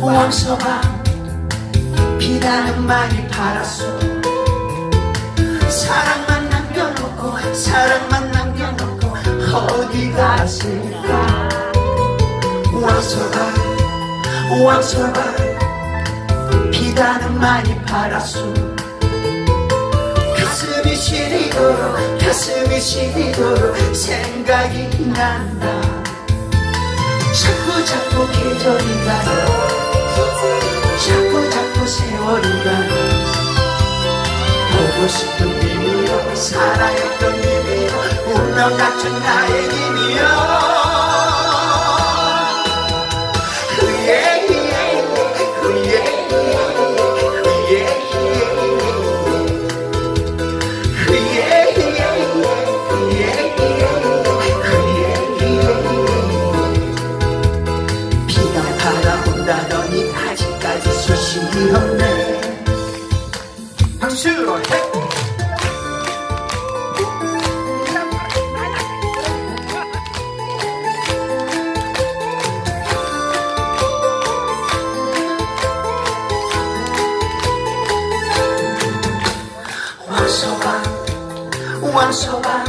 왕서방 비단은 많이 팔았어 사랑만 남겨놓고 사랑만 남겨놓고 어디 갔을까? 왕서방 왕서방 비단은 많이 팔았어 가슴이 시리도록 가슴이 시리도록 생각이 난다 자꾸 계절이 가요 자꾸 자꾸 세월이 가요 보고 싶은 님이요 살아있던 님이요 운명 같은 나의 님이요 왕서방 왕서방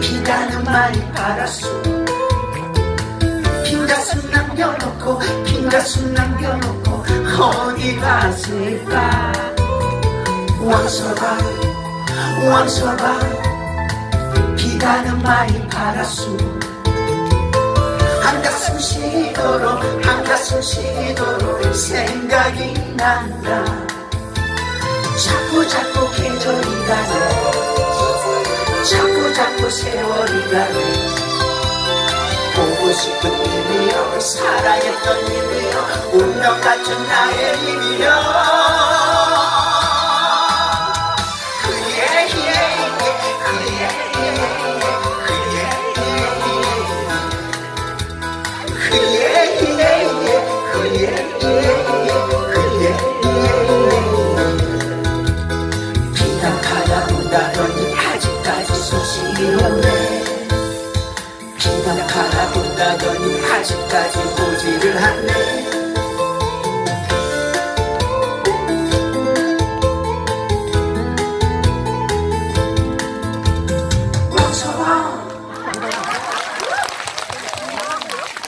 비단은 많이 팔았어 빈 가슴 남겨놓고 빈 가슴 남겨놓고 어디 갔을까? 왕서방 왕서방 비단은 많이 팔았어 한가슴 쉬도록 한가슴 쉬도록 생각이 난다. 자꾸 자꾸 계절이 가네 자꾸 자꾸 세월이 가네 싶은 님이여 사랑했던 님이여 운명 같은 나의 님이여. 예, 그예 비가 가다보다더니 아직까지 보지를 않네